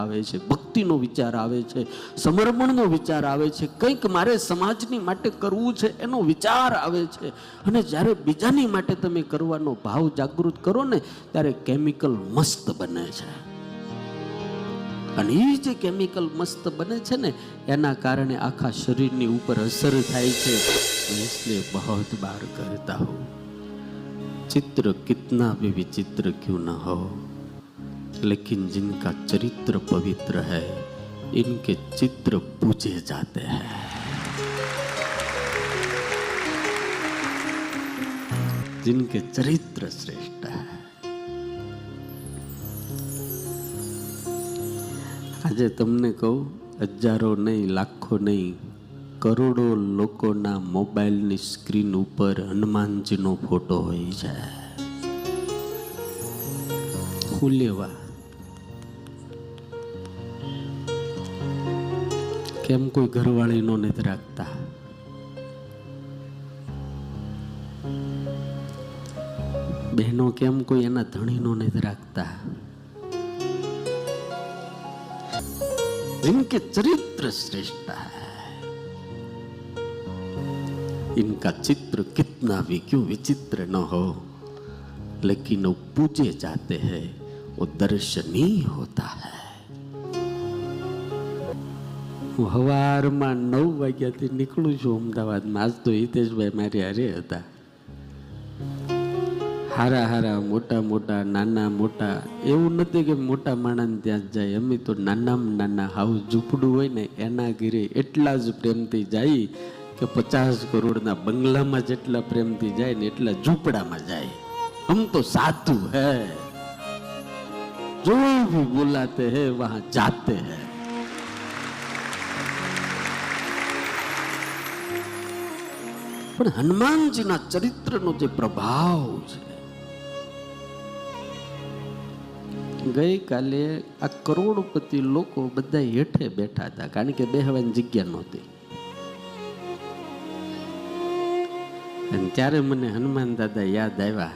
આવે છે, ભક્તિનો વિચાર આવે છે, સમર્પણનો વિચાર આવે છે, કંઈક મારે સમાજની માટે કરવું છે એનો વિચાર આવે છે. અને જ્યારે બીજાની માટે તમે કરવાનો ભાવ જાગૃત કરો ને, ત્યારે કેમિકલ મસ્ત બને છે. અને એ જે કેમિકલ મસ્ત બને છે ને, એના કારણે આખા શરીરની ઉપર અસર થાય છે. એટલે બહુત બાર કરતા હો ચિત્ર કિતના ભી વિચિત્ર ક્યુ ન હો? लेकिन जिनका चरित्र पवित्र है इनके चित्र पूजे जाते हैं जिनके चरित्र श्रेष्ठ है આજે તમને કહું હજારો નહીં લાખો નહીં કરોડો લોકોના મોબાઈલની સ્ક્રીન ઉપર હનુમાનજીનો ફોટો હોય છે હું લેવા કેમ કોઈ ઘરવાળીનો નથી રાખતા બહેનો કેમ કોઈ એના ધણીનો નથી રાખતા जिनके चरित्र श्रेष्ठ है इनका चित्र कितना भी क्यों विचित्र न हो लेकिन वो पूजे जाते हैं वो દર્શની હોતા હે હું સવારમાં નવ વાગ્યાથી નીકળું છું અમદાવાદમાં. આજ તો હિતેશભાઈ મારી હારે હતા. હારા હારા, મોટા મોટા, નાના મોટા. એવું નથી કે મોટા માણસ ત્યાં જાય. અમે તો નાનામાં નાના હાઉ ઝૂંપડું હોય ને, એના ઘીરે એટલા જ પ્રેમથી જાય કે પચાસ કરોડના બંગલામાં જેટલા પ્રેમથી જાય ને, એટલા ઝૂંપડામાં જાય. આમ તો સાચું હે. जो भी बुलाते हैं वहां जाते हैं પણ હનુમાનજીના ચરિત્રનો જે પ્રભાવ છે ગઈકાલે આ કરોડપતિ લોકો બધા હેઠે બેઠા હતા કારણ કે બેહવાની જગ્યા નહોતી અને ત્યારે મને હનુમાન દાદા યાદ આવ્યા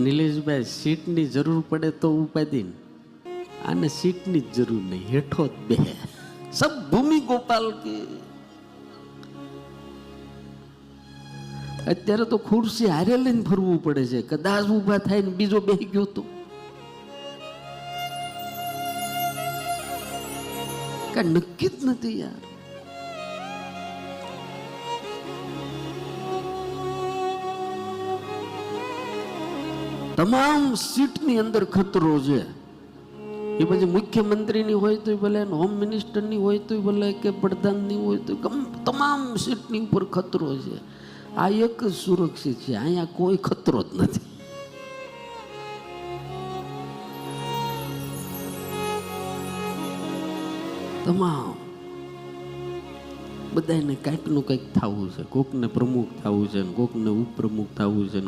નિલેશભાઈ સીટની જરૂર પડે તો ઉપાધિ. આને સીટની જરૂર નહીં, હેઠો જ બે સબ ભૂમિ ગોપાલ કે. અત્યારે તો ખુરશી હારે લઈને ફરવું પડે છે. કદાચ ઊભા થાય ને બીજો બે ગયો તો. કઈ નક્કી જ નથી યાર. તમામ સીટની અંદર ખતરો છે. એ પછી મુખ્યમંત્રીની હોય તો ભલે હોમ મિનિસ્ટરની હોય તો ભલે, કે પ્રધાનની હોય તો તમામ સીટની ઉપર ખતરો છે. આ એક જ સુરક્ષિત છે, અહીંયા કોઈ ખતરો જ નથી. તમામ બધાને કાંઈકનું કંઈક થવું છે, કોકને પ્રમુખ થવું છે કોકને ઉપપ્રમુખ થવું છે